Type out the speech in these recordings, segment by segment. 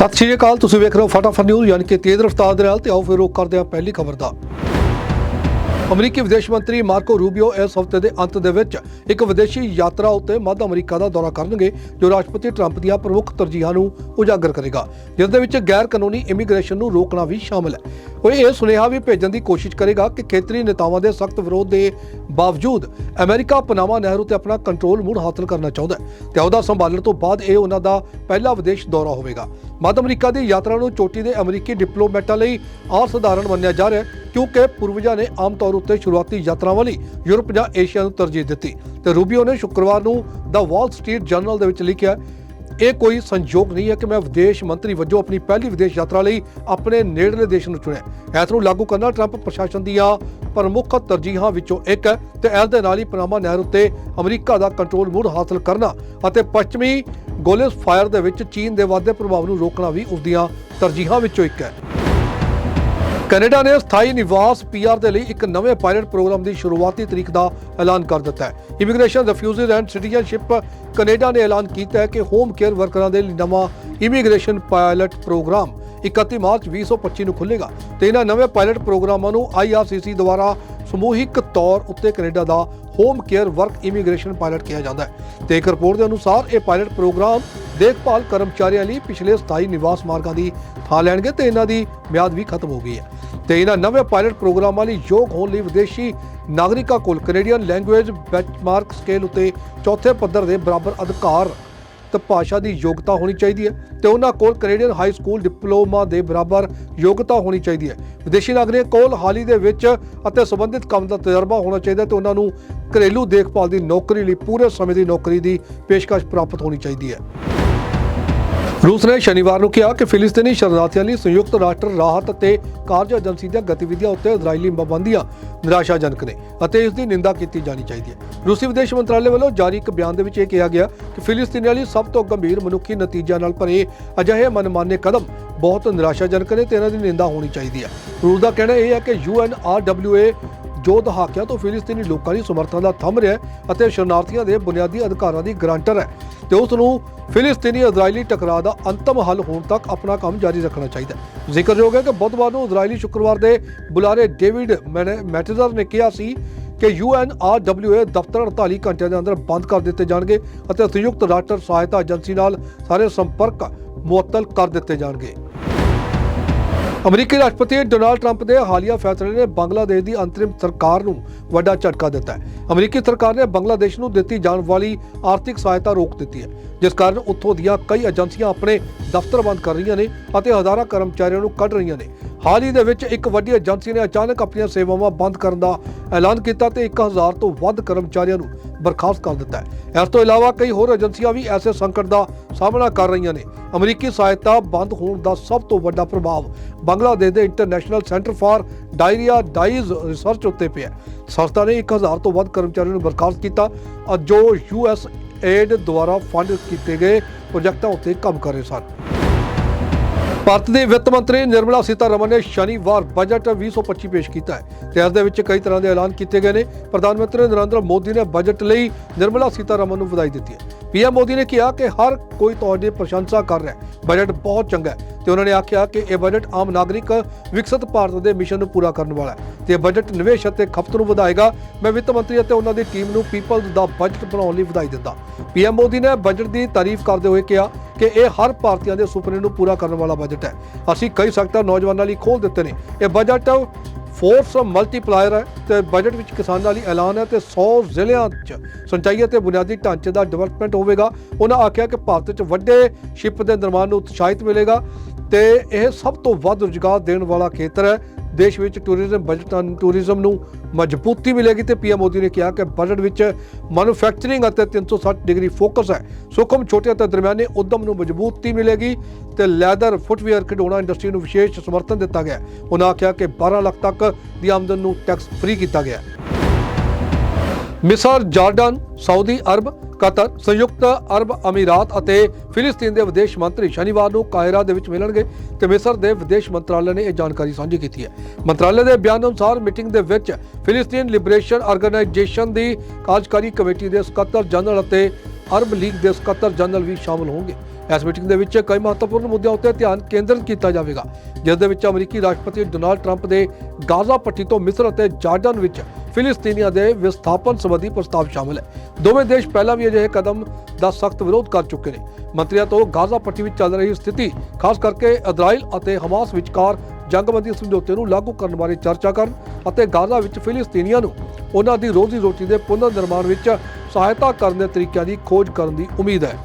ਸਤਿ ਸ਼੍ਰੀ ਅਕਾਲ, ਤੁਸੀਂ ਵੇਖ ਰਹੇ ਹੋ ਫਟਾਫਟ ਨਿਊਜ਼ ਯਾਨੀ ਕਿ ਤੇਜ਼ ਰਫ਼ਤਾਰ ਦੇ ਨਾਲ, ਤੇ ਆਓ ਫਿਰ ਰੋਕ ਕਰਦੇ ਹਾਂ ਪਹਿਲੀ ਖਬਰ ਦਾ। ਅਮਰੀਕੀ ਵਿਦੇਸ਼ ਮੰਤਰੀ ਮਾਰਕੋ ਰੂਬੀਓ ਇਸ ਹਫ਼ਤੇ ਦੇ ਅੰਤ ਦੇ ਵਿੱਚ ਇੱਕ ਵਿਦੇਸ਼ੀ ਯਾਤਰਾ ਉੱਤੇ ਮੱਧ ਅਮਰੀਕਾ ਦਾ ਦੌਰਾ ਕਰਨਗੇ, ਜੋ ਰਾਸ਼ਟਰਪਤੀ ਟਰੰਪ ਦੀਆਂ ਪ੍ਰਮੁੱਖ ਤਰਜੀਹਾਂ ਨੂੰ ਉਜਾਗਰ ਕਰੇਗਾ। ਜਿਸ ਦੇ ਵਿੱਚ ਗੈਰ ਕਾਨੂੰਨੀ ਇਮੀਗ੍ਰੇਸ਼ਨ ਨੂੰ ਰੋਕਣਾ ਵੀ ਸ਼ਾਮਲ ਹੈ। ਉਹ ਇਹ ਸੁਨੇਹਾ ਵੀ ਭੇਜਣ ਦੀ ਕੋਸ਼ਿਸ਼ ਕਰੇਗਾ ਕਿ ਖੇਤਰੀ ਨੇਤਾਵਾਂ ਦੇ ਸਖਤ ਵਿਰੋਧ ਦੇ ਬਾਵਜੂਦ ਅਮਰੀਕਾ ਪਨਾਮਾ ਨਹਿਰੂ 'ਤੇ ਆਪਣਾ ਕੰਟਰੋਲ ਮੁੜ ਹਾਸਲ ਕਰਨਾ ਚਾਹੁੰਦਾ ਹੈ ਤੇ ਅਹੁਦਾ ਸੰਭਾਲਣ ਤੋਂ ਬਾਅਦ ਇਹ ਉਹਨਾਂ ਦਾ ਪਹਿਲਾ ਵਿਦੇਸ਼ ਦੌਰਾ ਹੋਵੇਗਾ। ਮੱਧ ਅਮਰੀਕਾ ਦੀ ਯਾਤਰਾ ਨੂੰ ਚੋਟੀ ਦੇ ਅਮਰੀਕੀ ਡਿਪਲੋਮੈਟਾਂ ਲਈ ਅਸਾਧਾਰਨ ਮੰਨਿਆ ਜਾ ਰਿਹਾ ਹੈ ਕਿਉਂਕਿ ਪੂਰਵਜਾਂ ਨੇ ਆਮ ਤੌਰ ਉੱਤੇ ਸ਼ੁਰੂਆਤੀ ਯਾਤਰਾਵਾਂ ਲਈ ਯੂਰਪ ਜਾਂ ਏਸ਼ੀਆ ਨੂੰ ਤਰਜੀਹ ਦਿੱਤੀ। ਤੇ ਰੂਬੀਓ ਨੇ ਸ਼ੁੱਕਰਵਾਰ ਨੂੰ ਦਾ ਵਾਲ ਸਟਰੀਟ ਜਰਨਲ ਦੇ ਵਿੱਚ ਲਿਖਿਆ ਇਹ ਕੋਈ ਸੰਯੋਗ ਨਹੀਂ ਹੈ ਕਿ ਮੈਂ ਵਿਦੇਸ਼ ਮੰਤਰੀ ਵਜੋਂ ਆਪਣੀ ਪਹਿਲੀ ਵਿਦੇਸ਼ ਯਾਤਰਾ ਲਈ ਆਪਣੇ ਨੇੜਲੇ ਦੇਸ਼ ਨੂੰ ਚੁਣਿਆ। ਇਸ ਨੂੰ ਲਾਗੂ ਕਰਨਾ ਟਰੰਪ ਪ੍ਰਸ਼ਾਸਨ ਦੀਆਂ ਪ੍ਰਮੁੱਖ ਤਰਜੀਹਾਂ ਵਿੱਚੋਂ ਇੱਕ ਹੈ ਤੇ ਇਸ ਦੇ ਨਾਲ ਹੀ ਪਨਾਮਾ ਨਹਿਰ ਉੱਤੇ ਅਮਰੀਕਾ ਦਾ ਕੰਟਰੋਲ ਮੁੜ ਹਾਸਲ ਕਰਨਾ ਅਤੇ ਪੱਛਮੀ ਗੋਲਿਸ ਫਾਇਰ ਦੇ ਵਿੱਚ ਚੀਨ ਦੇ ਵਾਧੇ ਪ੍ਰਭਾਵ ਨੂੰ ਰੋਕਣਾ ਵੀ ਉਸ ਦੀਆਂ ਤਰਜੀਹਾਂ ਵਿੱਚੋਂ ਇੱਕ ਹੈ। ਕੈਨੇਡਾ ਨੇ ਸਥਾਈ ਨਿਵਾਸ ਪੀਆਰ ਦੇ ਲਈ ਇੱਕ ਨਵੇਂ ਪਾਇਲਟ ਪ੍ਰੋਗਰਾਮ ਦੀ ਸ਼ੁਰੂਆਤੀ ਤਰੀਕ ਦਾ ਐਲਾਨ ਕਰ ਦਿੱਤਾ ਹੈ। Immigration refugees and citizenship Canada ਨੇ ਐਲਾਨ ਕੀਤਾ ਹੈ ਕਿ ਹੋਮ ਕੇਅਰ ਵਰਕਰਾਂ ਦੇ ਲਈ ਨਵਾਂ ਇਮੀਗ੍ਰੇਸ਼ਨ ਪਾਇਲਟ ਪ੍ਰੋਗਰਾਮ 31 ਮਾਰਚ 2025 ਨੂੰ ਖੁੱਲੇਗਾ ਤੇ ਇਹਨਾਂ ਨਵੇਂ ਪਾਇਲਟ ਪ੍ਰੋਗਰਾਮਾਂ ਨੂੰ ਆਈਆਰਸੀਸੀ ਦੁਆਰਾ ਸਮੂਹਿਕ ਤੌਰ ਉੱਤੇ ਕੈਨੇਡਾ ਦਾ home care work immigration pilot ਕਿਹਾ ਜਾਂਦਾ ਹੈ ਤੇ ਇੱਕ ਰਿਪੋਰਟ ਦੇ ਅਨੁਸਾਰ ਇਹ ਪਾਇਲਟ ਪ੍ਰੋਗਰਾਮ ਦੇਖਭਾਲ ਕਰਮਚਾਰੀਆਂ ਲਈ ਪਿਛਲੇ ਸਥਾਈ ਨਿਵਾਸ ਮਾਰਗਾਂ ਦੀ ਥਾਂ ਲੈਣਗੇ ਤੇ ਇਹਨਾਂ ਦੀ ਮਿਆਦ ਵੀ ਖਤਮ ਹੋ ਗਈ ਹੈ। ਤੇ ਇਹਨਾਂ ਨਵੇਂ ਪਾਇਲਟ ਪ੍ਰੋਗਰਾਮਾਂ ਲਈ ਯੋਗ ਹੋਣ ਲਈ ਵਿਦੇਸ਼ੀ ਨਾਗਰਿਕਾਂ ਕੋਲ ਕੈਨੇਡੀਅਨ ਲੈਂਗੁਏਜ ਬੈਂਚਮਾਰਕ ਸਕੇਲ ਉਤੇ ਚੌਥੇ ਪੱਧਰ ਦੇ ਬਰਾਬਰ ਅਧਿਕਾਰ ਤੇ ਭਾਸ਼ਾ ਦੀ ਯੋਗਤਾ ਹੋਣੀ ਚਾਹੀਦੀ ਹੈ ਤੇ ਉਹਨਾਂ ਕੋਲ ਕੈਨੇਡੀਅਨ ਹਾਈ ਸਕੂਲ ਡਿਪਲੋਮਾ ਦੇ ਬਰਾਬਰ ਯੋਗਤਾ ਹੋਣੀ ਚਾਹੀਦੀ ਹੈ। ਵਿਦੇਸ਼ੀ ਨਾਗਰਿਕ ਕੋਲ ਹਾਲ ਹੀ ਦੇ ਵਿੱਚ ਅਤੇ ਸੰਬੰਧਿਤ ਕੰਮ ਦਾ ਤਜਰਬਾ ਹੋਣਾ ਚਾਹੀਦਾ ਤੇ ਉਹਨਾਂ ਨੂੰ ਘਰੇਲੂ ਦੇਖਭਾਲ ਦੀ ਨੌਕਰੀ ਲਈ ਪੂਰੇ ਸਮੇਂ ਦੀ ਨੌਕਰੀ ਦੀ ਪੇਸ਼ਕਸ਼ ਪ੍ਰਾਪਤ ਹੋਣੀ ਚਾਹੀਦੀ ਹੈ। ਰੂਸ ਨੇ ਸ਼ਨੀਵਾਰ ਨੂੰ ਕਿਹਾ ਕਿ ਫਿਲਿਸਤੀਨੀ ਸ਼ਰਨਾਰਥੀਆਂ ਲਈ ਸੰਯੁਕਤ ਰਾਸ਼ਟਰ ਰਾਹਤ ਅਤੇ ਕਾਰਜ ਏਜੰਸੀ ਦੀਆਂ ਗਤੀਵਿਧੀਆਂ ਉੱਤੇ ਇਜ਼ਰਾਈਲੀ ਪਾਬੰਦੀਆਂ ਨਿਰਾਸ਼ਾਜਨਕ ਨੇ ਅਤੇ ਇਸ ਦੀ ਨਿੰਦਾ ਕੀਤੀ ਜਾਣੀ ਚਾਹੀਦੀ ਹੈ। ਰੂਸੀ ਵਿਦੇਸ਼ ਮੰਤਰਾਲੇ ਵੱਲੋਂ ਜਾਰੀ ਇੱਕ ਬਿਆਨ ਦੇ ਵਿੱਚ ਇਹ ਕਿਹਾ ਗਿਆ ਕਿ ਫਿਲਿਸਤੀਨੀਆਂ ਲਈ ਸਭ ਤੋਂ ਗੰਭੀਰ ਮਨੁੱਖੀ ਨਤੀਜਿਆਂ ਨਾਲ ਭਰੇ ਅਜਿਹੇ ਮਨਮਾਨੇ ਕਦਮ ਬਹੁਤ ਨਿਰਾਸ਼ਾਜਨਕ ਨੇ ਤੇ ਇਹਨਾਂ ਦੀ ਨਿੰਦਾ ਹੋਣੀ ਚਾਹੀਦੀ ਹੈ। ਰੂਸ ਦਾ ਕਹਿਣਾ ਇਹ ਹੈ ਕਿ ਯੂਐਨਆਰਡਬਲਯੂਏ ਜੋ ਦਹਾਕਿਆਂ ਤੋਂ ਫਿਲਿਸਤੀਨੀ ਲੋਕਾਂ ਦੀ ਸਮਰਥਨ ਦਾ ਥੰਮ ਰਿਹਾ ਹੈ ਅਤੇ ਸ਼ਰਨਾਰਥੀਆਂ ਦੇ ਬੁਨਿਆਦੀ ਅਧਿਕਾਰਾਂ ਦੀ ਗਰੰਟਰ ਹੈ ਤੇ ਉਸ ਨੂੰ ਫਿਲਿਸਤੀਨੀ ਇਜ਼ਰਾਈਲੀ ਟਕਰਾਅ ਦਾ ਅੰਤਮ ਹੱਲ ਹੋਣ ਤੱਕ ਆਪਣਾ ਕੰਮ ਜਾਰੀ ਰੱਖਣਾ ਚਾਹੀਦਾ ਹੈ। ਜ਼ਿਕਰਯੋਗ ਹੈ ਕਿ ਬੁੱਧਵਾਰ ਨੂੰ ਇਜ਼ਰਾਈਲੀ ਸ਼ੁੱਕਰਵਾਰ ਦੇ ਬੁਲਾਰੇ ਡੇਵਿਡ ਮੈਨੇ- ਮੈਟਿਜ਼ਰ ਨੇ ਕਿਹਾ ਸੀ ਕਿ ਯੂਐਨਆਰਡਬਲਯੂਏ ਦਫ਼ਤਰ 48 ਘੰਟਿਆਂ ਦੇ ਅੰਦਰ ਬੰਦ ਕਰ ਦਿੱਤੇ ਜਾਣਗੇ ਅਤੇ ਸੰਯੁਕਤ ਰਾਸ਼ਟਰ ਸਹਾਇਤਾ ਏਜੰਸੀ ਨਾਲ ਸਾਰੇ ਸੰਪਰਕ ਮੁਅੱਤਲ ਕਰ ਦਿੱਤੇ ਜਾਣਗੇ। ਅਮਰੀਕੀ ਰਾਸ਼ਟਰਪਤੀ ਡੋਨਾਲਡ ਟਰੰਪ ਦੇ ਹਾਲੀਆ ਫੈਸਲੇ ਨੇ ਬੰਗਲਾਦੇਸ਼ ਦੀ ਅੰਤਰਿਮ ਸਰਕਾਰ ਨੂੰ ਵੱਡਾ ਝਟਕਾ ਦਿੱਤਾ ਹੈ। ਅਮਰੀਕੀ ਸਰਕਾਰ ਨੇ ਬੰਗਲਾਦੇਸ਼ ਨੂੰ ਦਿੱਤੀ ਜਾਣ ਵਾਲੀ ਆਰਥਿਕ ਸਹਾਇਤਾ ਰੋਕ ਦਿੱਤੀ ਹੈ, ਜਿਸ ਕਾਰਨ ਉੱਥੋਂ ਦੀਆਂ ਕਈ ਏਜੰਸੀਆਂ ਆਪਣੇ ਦਫ਼ਤਰ ਬੰਦ ਕਰ ਰਹੀਆਂ ਨੇ ਅਤੇ ਹਜ਼ਾਰਾਂ ਕਰਮਚਾਰੀਆਂ ਨੂੰ ਕੱਢ ਰਹੀਆਂ ਨੇ। ਹਾਲ ਹੀ ਦੇ ਵਿੱਚ ਇੱਕ ਵੱਡੀ ਏਜੰਸੀ ਨੇ ਅਚਾਨਕ ਆਪਣੀਆਂ ਸੇਵਾਵਾਂ ਬੰਦ ਕਰਨ ਦਾ ਐਲਾਨ ਕੀਤਾ ਤੇ 1000 ਤੋਂ ਵੱਧ ਕਰਮਚਾਰੀਆਂ ਨੂੰ ਬਰਖਾਸਤ ਕਰ ਦਿੱਤਾ ਹੈ। ਇਸ ਤੋਂ ਇਲਾਵਾ ਕਈ ਹੋਰ ਏਜੰਸੀਆਂ ਵੀ ਐਸੇ ਸੰਕਟ ਦਾ ਸਾਹਮਣਾ ਕਰ ਰਹੀਆਂ ਨੇ। ਅਮਰੀਕੀ ਸਹਾਇਤਾ ਬੰਦ ਹੋਣ ਦਾ ਸਭ ਤੋਂ ਵੱਡਾ ਪ੍ਰਭਾਵ ਬੰਗਲਾਦੇਸ਼ ਦੇ international centre for diarrhoea diseases research ਉੱਤੇ ਪਿਆ ਸੰਸਥਾ ਨੇ 1000 ਤੋਂ ਵੱਧ ਕਰਮਚਾਰੀਆਂ ਨੂੰ ਬਰਖਾਸਤ ਕੀਤਾ ਅ ਜੋ ਯੂਐਸ ਏਡ ਦੁਆਰਾ ਫੰਡ ਕੀਤੇ ਗਏ ਪ੍ਰੋਜੈਕਟਾਂ ਉੱਤੇ ਕੰਮ ਕਰ ਰਹੇ ਸਨ। ਭਾਰਤ ਦੇ ਵਿੱਤ ਮੰਤਰੀ ਨਿਰਮਲਾ ਸੀਤਾਰਮਨ ਨੇ ਸ਼ਨੀਵਾਰ ਬਜਟ 2025 ਪੇਸ਼ ਕੀਤਾ ਹੈ। ਤੇ ਇਸ ਦੇ ਵਿੱਚ ਕਈ ਤਰ੍ਹਾਂ ਦੇ ਐਲਾਨ ਕੀਤੇ ਗਏ ਨੇ। ਪ੍ਰਧਾਨ ਮੰਤਰੀ ਨਰਿੰਦਰ ਮੋਦੀ ਨੇ ਬਜਟ ਲਈ ਨਿਰਮਲਾ ਸੀਤਾਰਮਨ ਨੂੰ ਵਧਾਈ ਦਿੱਤੀ ਹੈ। ਪੀਐਮ ਮੋਦੀ ਨੇ ਕਿਹਾ ਕਿ ਹਰ ਕੋਈ ਤੁਹਾਡੀ ਪ੍ਰਸ਼ੰਸਾ ਕਰ ਰਿਹਾ ਹੈ। ਬਜਟ ਬਹੁਤ ਚੰਗਾ ਹੈ ਤੇ ਉਹਨਾਂ ਨੇ ਆਖਿਆ ਕਿ ਇਹ ਬਜਟ ਆਮ ਨਾਗਰਿਕ ਵਿਕਸਿਤ ਭਾਰਤ ਦੇ ਮਿਸ਼ਨ ਨੂੰ ਪੂਰਾ ਕਰਨ ਵਾਲਾ ਹੈ। ਤੇ ਇਹ ਬਜਟ ਨਿਵੇਸ਼ ਅਤੇ ਖਪਤ ਨੂੰ ਵਧਾਏਗਾ। ਮੈਂ ਵਿੱਤ ਮੰਤਰੀ ਅਤੇ ਉਹਨਾਂ ਦੀ ਟੀਮ ਨੂੰ ਪੀਪਲਜ਼ ਦਾ ਬਜਟ ਬਣਾਉਣ ਲਈ ਵਧਾਈ ਦਿੰਦਾ। ਪੀਐਮ ਮੋਦੀ ਨੇ ਬਜਟ ਦੀ ਤਾਰੀਫ ਕਰਦੇ ਹੋਏ ਕਿਹਾ ਕਿ ਇਹ ਹਰ ਭਾਰਤੀਆਂ ਦੇ ਸੁਪਨੇ ਨੂੰ ਪੂਰਾ ਕਰਨ ਵਾਲਾ ਬਜਟ ਹੈ। ਅਸੀਂ ਕਈ ਸੈਕਟਰ ਨੌਜਵਾਨਾਂ ਲਈ ਖੋਲ ਦਿੱਤੇ ਨੇ। ਇਹ ਬਜਟ ਫੋਰਸ ਮਲਟੀਪਲਾਇਰ ਹੈ ਤੇ ਬਜਟ ਵਿੱਚ ਕਿਸਾਨਾਂ ਲਈ ਐਲਾਨ ਹੈ ਤੇ 100 ਜ਼ਿਲ੍ਹਿਆਂ 'ਚ ਸਿੰਚਾਈ ਅਤੇ ਬੁਨਿਆਦੀ ਢਾਂਚੇ ਦਾ ਡਿਵੈਲਪਮੈਂਟ ਹੋਵੇਗਾ। ਉਹਨਾਂ ਆਖਿਆ ਕਿ ਭਾਰਤ 'ਚ ਵੱਡੇ ਸ਼ਿਪ ਦੇ ਨਿਰਮਾਣ ਨੂੰ ਉਤਸ਼ਾਹਿਤ ਮਿਲੇਗਾ ਤੇ ਇਹ ਸਭ ਤੋਂ ਵੱਧ ਰੁਜ਼ਗਾਰ ਦੇਣ ਵਾਲਾ ਖੇਤਰ ਹੈ। ਦੇਸ਼ ਵਿੱਚ ਟੂਰਿਜ਼ਮ ਬਜਟ ਟੂਰਿਜ਼ਮ ਨੂੰ ਮਜ਼ਬੂਤੀ ਮਿਲੇਗੀ ਤੇ ਪੀਐਮ ਮੋਦੀ ਨੇ ਕਿਹਾ ਕਿ ਬਜਟ ਵਿੱਚ ਮੈਨੂਫੈਕਚਰਿੰਗ ਅਤੇ 360 ਡਿਗਰੀ ਫੋਕਸ ਹੈ ਸੂਖਮ ਛੋਟੇ ਅਤੇ ਦਰਮਿਆਨੇ ਉਦਮ ਨੂੰ ਮਜ਼ਬੂਤੀ ਮਿਲੇਗੀ ਤੇ ਲੈਦਰ ਫੁੱਟਵੇਅਰ ਖਿਡੌਣਾ ਇੰਡਸਟਰੀ ਨੂੰ ਵਿਸ਼ੇਸ਼ ਸਮਰਥਨ ਦਿੱਤਾ ਗਿਆ ਉਹਨਾਂ ਆਖਿਆ ਕਿ 12 ਲੱਖ ਤੱਕ ਦੀ ਆਮਦਨ ਨੂੰ ਟੈਕਸ ਫ੍ਰੀ ਕੀਤਾ ਗਿਆ ਹੈ। ਮਿਸਰ ਜਾਰਡਨ, ਸਾਊਦੀ ਅਰਬ ਕਤਰ, ਸੰਯੁਕਤ ਅਰਬ ਅਮੀਰਾਤ ਅਤੇ ਫਿਲਿਸਤੀਨ ਦੇ ਵਿਦੇਸ਼ ਮੰਤਰੀ ਸ਼ਨੀਵਾਰ ਨੂੰ ਕਾਇਰਾ ਦੇ ਵਿੱਚ ਮਿਲਣਗੇ ਤੇ ਮਿਸਰ ਦੇ ਵਿਦੇਸ਼ ਮੰਤਰਾਲੇ ਨੇ ਇਹ ਜਾਣਕਾਰੀ ਸਾਂਝੀ ਕੀਤੀ ਹੈ। ਮੰਤਰਾਲੇ ਦੇ ਬਿਆਨ ਅਨੁਸਾਰ ਮੀਟਿੰਗ ਦੇ ਵਿੱਚ ਫਿਲਿਸਤੀਨ ਲਿਬਰੇਸ਼ਨ ਆਰਗੇਨਾਈਜੇਸ਼ਨ ਦੀ ਕਾਰਜਕਾਰੀ ਕਮੇਟੀ ਦੇ ਸਕੱਤਰ ਜਨਰਲ ਅਤੇ ਅਰਬ ਲੀਗ ਦੇ ਸਕੱਤਰ ਜਨਰਲ ਵੀ ਸ਼ਾਮਲ ਹੋਣਗੇ। ਇਸ ਮੀਟਿੰਗ ਦੇ ਵਿੱਚ ਕਈ ਮਹੱਤਵਪੂਰਨ ਮੁੱਦਿਆਂ ਉੱਤੇ ਧਿਆਨ ਕੇਂਦਰਿਤ ਕੀਤਾ ਜਾਵੇਗਾ, ਜਿਸ ਦੇ ਵਿੱਚ ਅਮਰੀਕੀ ਰਾਸ਼ਟਰਪਤੀ ਡੋਨਾਲਡ ਟਰੰਪ ਦੇ ਗਾਜ਼ਾ ਪੱਟੀ ਤੋਂ ਮਿਸਰ ਅਤੇ ਜਾਰਡਨ ਵਿੱਚ ਫਿਲਿਸਤੀਨੀਆਂ ਦੇ ਵਿਸਥਾਪਨ ਸੰਬੰਧੀ ਪ੍ਰਸਤਾਵ ਸ਼ਾਮਲ ਹੈ। ਦੋਵੇਂ ਦੇਸ਼ ਪਹਿਲਾਂ ਵੀ ਅਜਿਹੇ ਕਦਮ ਦਾ ਸਖਤ ਵਿਰੋਧ ਕਰ ਚੁੱਕੇ ਨੇ। ਮੰਤਰੀਆਂ ਤੋਂ ਗਾਜ਼ਾ ਪੱਟੀ ਵਿੱਚ ਚੱਲ ਰਹੀ ਸਥਿਤੀ, ਖਾਸ ਕਰਕੇ ਇਜ਼ਰਾਈਲ ਅਤੇ ਹਮਾਸ ਵਿਚਕਾਰ ਜੰਗਬੰਦੀ ਸਮਝੌਤੇ ਨੂੰ ਲਾਗੂ ਕਰਨ ਬਾਰੇ ਚਰਚਾ ਕਰਨ ਅਤੇ ਗਾਜ਼ਾ ਵਿੱਚ ਫਿਲਿਸਤੀਨੀਆਂ ਨੂੰ ਉਹਨਾਂ ਦੀ ਰੋਜ਼ੀ ਰੋਟੀ ਦੇ ਪੁਨਰ ਨਿਰਮਾਣ ਵਿੱਚ ਸਹਾਇਤਾ ਕਰਨ ਦੇ ਤਰੀਕਿਆਂ ਦੀ ਖੋਜ ਕਰਨ ਦੀ ਉਮੀਦ ਹੈ।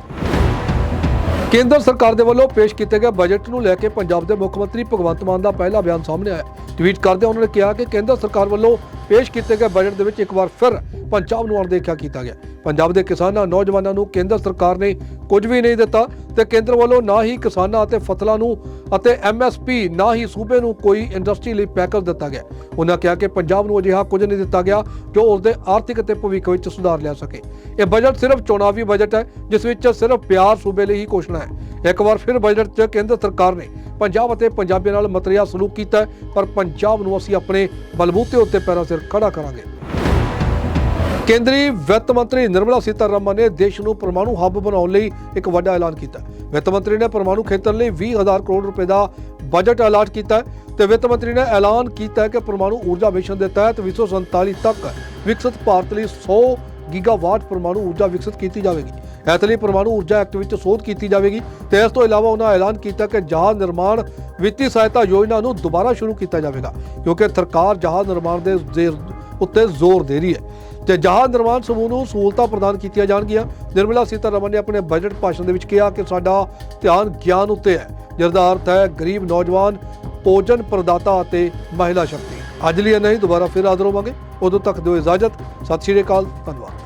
ਕੇਂਦਰ ਸਰਕਾਰ ਦੇ ਵੱਲੋਂ ਪੇਸ਼ ਕੀਤੇ ਗਏ ਬਜਟ ਨੂੰ ਲੈ ਕੇ ਪੰਜਾਬ ਦੇ ਮੁੱਖ ਮੰਤਰੀ ਭਗਵੰਤ ਮਾਨ ਦਾ ਪਹਿਲਾ ਬਿਆਨ ਸਾਹਮਣੇ ਆਇਆ ਟਵੀਟ ਕਰਦੇ ਉਹਨਾਂ ਨੇ ਕਿਹਾ ਕਿ ਕੇਂਦਰ ਸਰਕਾਰ ਵੱਲੋਂ ਪੇਸ਼ ਕੀਤੇ ਗਏ ਬਜਟ ਦੇ ਵਿੱਚ ਇੱਕ ਵਾਰ ਫਿਰ ਪੰਜਾਬ ਨੂੰ ਅਣਦੇਖਿਆ ਕੀਤਾ ਗਿਆ। ਪੰਜਾਬ ਦੇ ਕਿਸਾਨਾਂ, ਨੌਜਵਾਨਾਂ ਨੂੰ ਕੇਂਦਰ ਸਰਕਾਰ ਨੇ ਕੁਝ ਵੀ ਨਹੀਂ ਦਿੱਤਾ ਤੇ ਕੇਂਦਰ ਵੱਲੋਂ ਨਾ ਹੀ ਕਿਸਾਨਾਂ ਅਤੇ ਫਸਲਾਂ ਨੂੰ ਅਤੇ ਐਮਐਸਪੀ ਨਾ ਹੀ ਸੂਬੇ ਨੂੰ ਕੋਈ ਇੰਡਸਟਰੀ ਲਈ ਪੈਕੇਜ ਦਿੱਤਾ ਗਿਆ। ਉਹਨਾਂ ਕਿਹਾ ਕਿ ਪੰਜਾਬ ਨੂੰ ਅਜਿਹਾ ਕੁਝ ਨਹੀਂ ਦਿੱਤਾ ਗਿਆ ਜੋ ਉਸਦੇ ਆਰਥਿਕ ਅਤੇ ਭਵਿੱਖ ਵਿੱਚ ਸੁਧਾਰ ਲਿਆ ਸਕੇ। ਇਹ ਬਜਟ ਸਿਰਫ ਚੋਣਾਵੀ ਬਜਟ ਹੈ, ਜਿਸ ਵਿੱਚ ਸਿਰਫ ਪਿਆਰ ਸੂਬੇ ਲਈ ਹੀ ਘੋਸ਼ਣਾ ਹੈ। ਇੱਕ ਵਾਰ ਫਿਰ ਬਜਟ 'ਚ ਕੇਂਦਰ ਸਰਕਾਰ ਨੇ ਪੰਜਾਬ ਅਤੇ ਪੰਜਾਬੀਆਂ ਨਾਲ ਮਤਰੀਆ ਸਲੂਕ ਕੀਤਾ ਪਰ ਪੰਜਾਬ ਨੂੰ ਅਸੀਂ ਆਪਣੇ ਬਲਬੂਤੇ ਉੱਤੇ ਪੈਰਾਂ ਸਿਰ ਖੜਾ ਕਰਾਂਗੇ। ਕੇਂਦਰੀ ਵਿੱਤ ਮੰਤਰੀ ਨਿਰਮਲਾ ਸੀਤਾਰਮਨ ਨੇ ਦੇਸ਼ ਨੂੰ ਪਰਮਾਣੂ ਹੱਬ ਬਣਾਉਣ ਲਈ ਇੱਕ ਵੱਡਾ ਐਲਾਨ ਕੀਤਾ। ਵਿੱਤ ਮੰਤਰੀ ਨੇ ਪਰਮਾਣੂ ਖੇਤਰ ਲਈ 20000 ਕਰੋੜ ਰੁਪਏ ਦਾ ਬਜਟ ਅਲਾਟ ਕੀਤਾ ਤੇ ਵਿੱਤ ਮੰਤਰੀ ਨੇ ਐਲਾਨ ਕੀਤਾ ਕਿ ਪਰਮਾਣੂ ਊਰਜਾ ਮਿਸ਼ਨ ਦੇ ਤਹਿਤ 2047 ਤੱਕ ਵਿਕਸਿਤ ਭਾਰਤ ਲਈ 100 ਗੀਗਾਵਾਟ ਪਰਮਾਣੂ ਊਰਜਾ ਵਿਕਸਿਤ ਕੀਤੀ ਜਾਵੇਗੀ। ਇਸ ਲਈ ਪਰਮਾਣੂ ਊਰਜਾ ਐਕਟ ਵਿੱਚ ਸੋਧ ਕੀਤੀ ਜਾਵੇਗੀ ਤੇ ਇਸ ਤੋਂ ਇਲਾਵਾ ਉਹਨਾਂ ਐਲਾਨ ਕੀਤਾ ਕਿ ਜਹਾਜ਼ ਨਿਰਮਾਣ ਵਿੱਤੀ ਸਹਾਇਤਾ ਯੋਜਨਾ ਨੂੰ ਦੁਬਾਰਾ ਸ਼ੁਰੂ ਕੀਤਾ ਜਾਵੇਗਾ, ਕਿਉਂਕਿ ਸਰਕਾਰ ਜਹਾਜ਼ ਨਿਰਮਾਣ ਦੇ ਜ਼ੇਰ- ਉੱਤੇ ਜ਼ੋਰ ਦੇ ਰਹੀ ਹੈ। ਤੇ ਜਹਾਜ਼ ਨਿਰਮਾਣ ਸਮੂਹ ਨੂੰ ਸਹੂਲਤਾਂ ਪ੍ਰਦਾਨ ਕੀਤੀਆਂ ਜਾਣਗੀਆਂ। ਨਿਰਮਲਾ ਸੀਤਾਰਮਨ ਨੇ ਆਪਣੇ ਬਜਟ ਭਾਸ਼ਣ ਦੇ ਵਿੱਚ ਕਿਹਾ ਕਿ ਸਾਡਾ ਧਿਆਨ ਗਿਆਨ ਉੱਤੇ ਹੈ, ਜਿਸ ਦਾ ਅਰਥ ਹੈ ਗਰੀਬ ਨੌਜਵਾਨ, ਭੋਜਨ ਪ੍ਰਦਾਤਾ ਅਤੇ ਮਹਿਲਾ ਸ਼ਕਤੀ। ਅੱਜ ਲਈ ਇਹ ਨਹੀਂ ਦੁਬਾਰਾ ਫਿਰ ਹਾਜ਼ਰ ਹੋਵਾਂਗੇ। ਉਦੋਂ ਤੱਕ ਦਿਓ ਇਜਾਜ਼ਤ। ਸਤਿ ਸ਼੍ਰੀ ਅਕਾਲ। ਧੰਨਵਾਦ।